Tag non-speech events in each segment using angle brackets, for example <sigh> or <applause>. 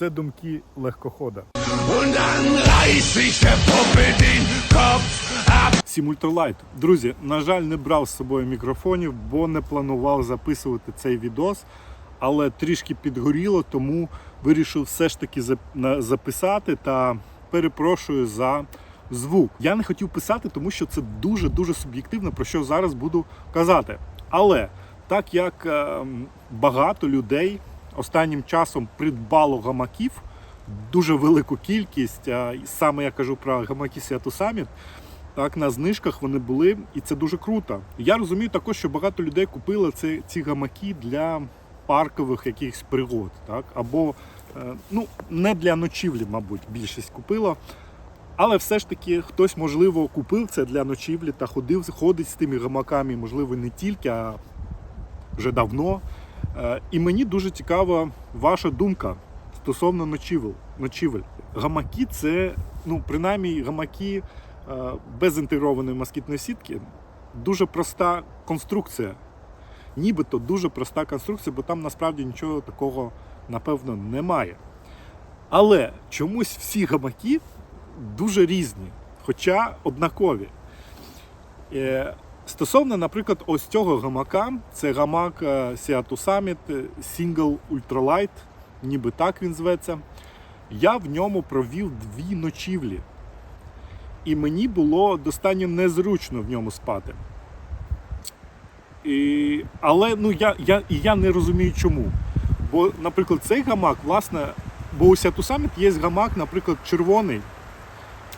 Це думки легкохода. Сім Ультралайт. Друзі, на жаль, не брав з собою мікрофонів, бо не планував записувати цей відос, але трішки підгоріло, тому вирішив все ж таки записати та перепрошую за звук. Я не хотів писати, тому що це дуже-дуже суб'єктивно, про що зараз буду казати. Але так як ем, багато людей останнім часом придбало гамаків, дуже велику кількість, саме я кажу про гамаки Seattle Summit, так, на знижках вони були, і це дуже круто. Я розумію також, що багато людей купили це, ці гамаки для паркових якихось пригод, так, або е, ну, не для ночівлі, мабуть, більшість купила. Але все ж таки хтось, можливо, купив це для ночівлі та ходив, ходить з тими гамаками, можливо, не тільки, а вже давно. Е, І мені дуже цікава ваша думка стосовно ночівель. ночівель. Гамаки це, ну, принаймні, гамаки е, без інтегрованої москітної сітки. Дуже проста конструкція. Нібито дуже проста конструкція, бо там насправді нічого такого, напевно, немає. Але чомусь всі гамаки дуже різні, хоча однакові. Е, Стосовно, наприклад, ось цього гамака, це гамак е, Seattle Summit е, Single Ultralight, ніби так він зветься. Я в ньому провів дві ночівлі. І мені було достатньо незручно в ньому спати. І, але ну, я, я, і я не розумію чому. Бо, наприклад, цей гамак, власне, бо у Seattle Summit є гамак, наприклад, червоний,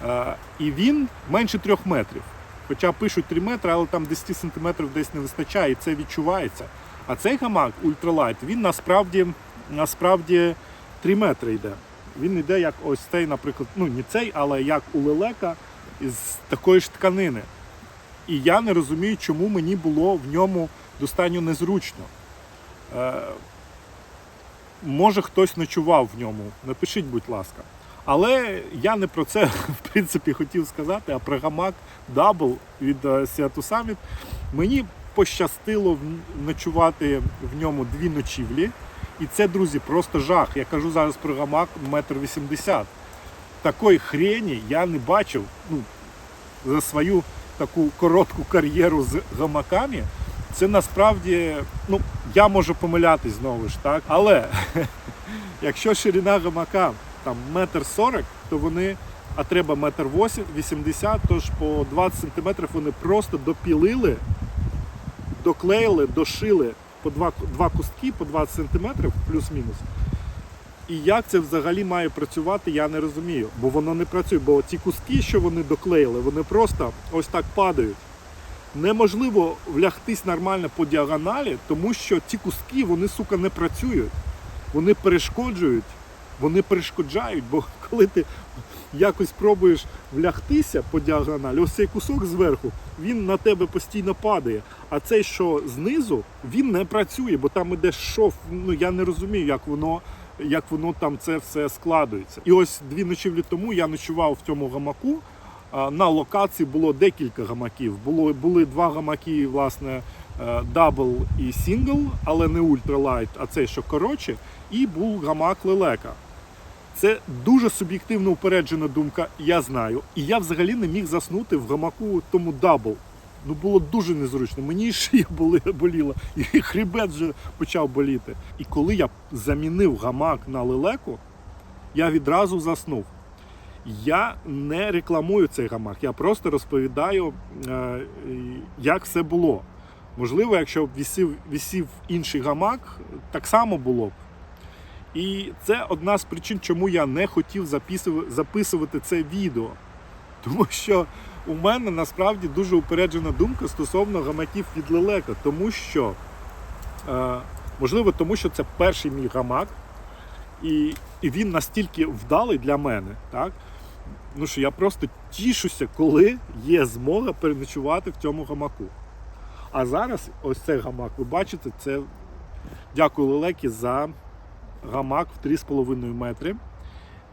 е, і він менше трьох метрів. Хоча пишуть 3 метри, але там 10 сантиметрів десь не вистачає, і це відчувається. А цей гамак ультралайт, він насправді, насправді 3 метри йде. Він йде як ось цей, наприклад, ну не цей, але як у лелека із такої ж тканини. І я не розумію, чому мені було в ньому достатньо незручно. Е, може хтось ночував в ньому. Напишіть, будь ласка. Але я не про це <laughs> в принципі хотів сказати, а про гамак Double від е, Seattle Summit. Мені пощастило ночувати в ньому дві ночівлі. І це, друзі, просто жах. Я кажу зараз про гамак метр вісімдесят. Такої хрені я не бачив ну, за свою таку коротку кар'єру з гамаками. Це насправді, ну, я можу помилятись знову ж так. Але <laughs> якщо ширина гамака там метр сорок, то вони, а треба метр вісімдесят, тож по 20 сантиметрів вони просто допілили, доклеїли, дошили по два, два кустки по 20 сантиметрів, плюс-мінус. І як це взагалі має працювати, я не розумію. Бо воно не працює, бо ці куски, що вони доклеїли, вони просто ось так падають. Неможливо влягтись нормально по діагоналі, тому що ці куски, вони, сука, не працюють. Вони перешкоджують, вони перешкоджають, бо коли ти якось пробуєш влягтися по діагоналі, ось цей кусок зверху, він на тебе постійно падає. А цей, що знизу, він не працює, бо там іде шов. Ну я не розумію, як воно, як воно там це все складується. І ось дві ночівлі тому я ночував в цьому гамаку. На локації було декілька гамаків. Було, були два гамаки, власне, дабл і сингл, але не ультралайт, а цей, що коротше, і був гамак лелека. Це дуже суб'єктивно упереджена думка, я знаю. І я взагалі не міг заснути в гамаку тому дабл. Ну було дуже незручно. Мені <laughs> шия боліла, і хребет вже почав боліти. І коли я замінив гамак на лелеку, я відразу заснув. Я не рекламую цей гамак, я просто розповідаю, е, як все було. Можливо, якщо б вісів, вісів інший гамак, так само було б. І це одна з причин, чому я не хотів записувати, це відео. Тому що у мене насправді дуже упереджена думка стосовно гамаків від лелека. Тому що, е, можливо, тому що це перший мій гамак, і, і він настільки вдалий для мене, так? Ну що я просто тішуся, коли є змога переночувати в цьому гамаку. А зараз ось цей гамак, ви бачите, це дякую Лелекі за гамак в 3,5 метри.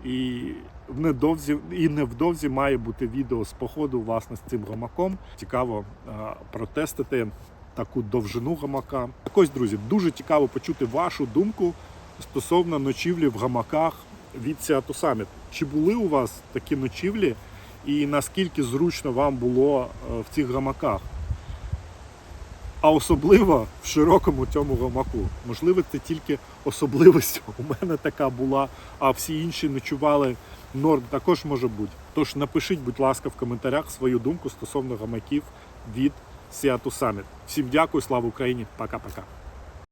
І в недовзі, і невдовзі має бути відео з походу власне з цим гамаком. Цікаво протестити таку довжину гамака. Так ось, друзі, дуже цікаво почути вашу думку стосовно ночівлі в гамаках від Seattle Summit. Чи були у вас такі ночівлі, і наскільки зручно вам було е, в цих гамаках? А особливо в широкому цьому гамаку. Можливо, це тільки особливість у мене така була, а всі інші ночували норм також може бути. Тож напишіть, будь ласка, в коментарях свою думку стосовно гамаків від Seattle Summit. Всім дякую, слава Україні, пока-пока.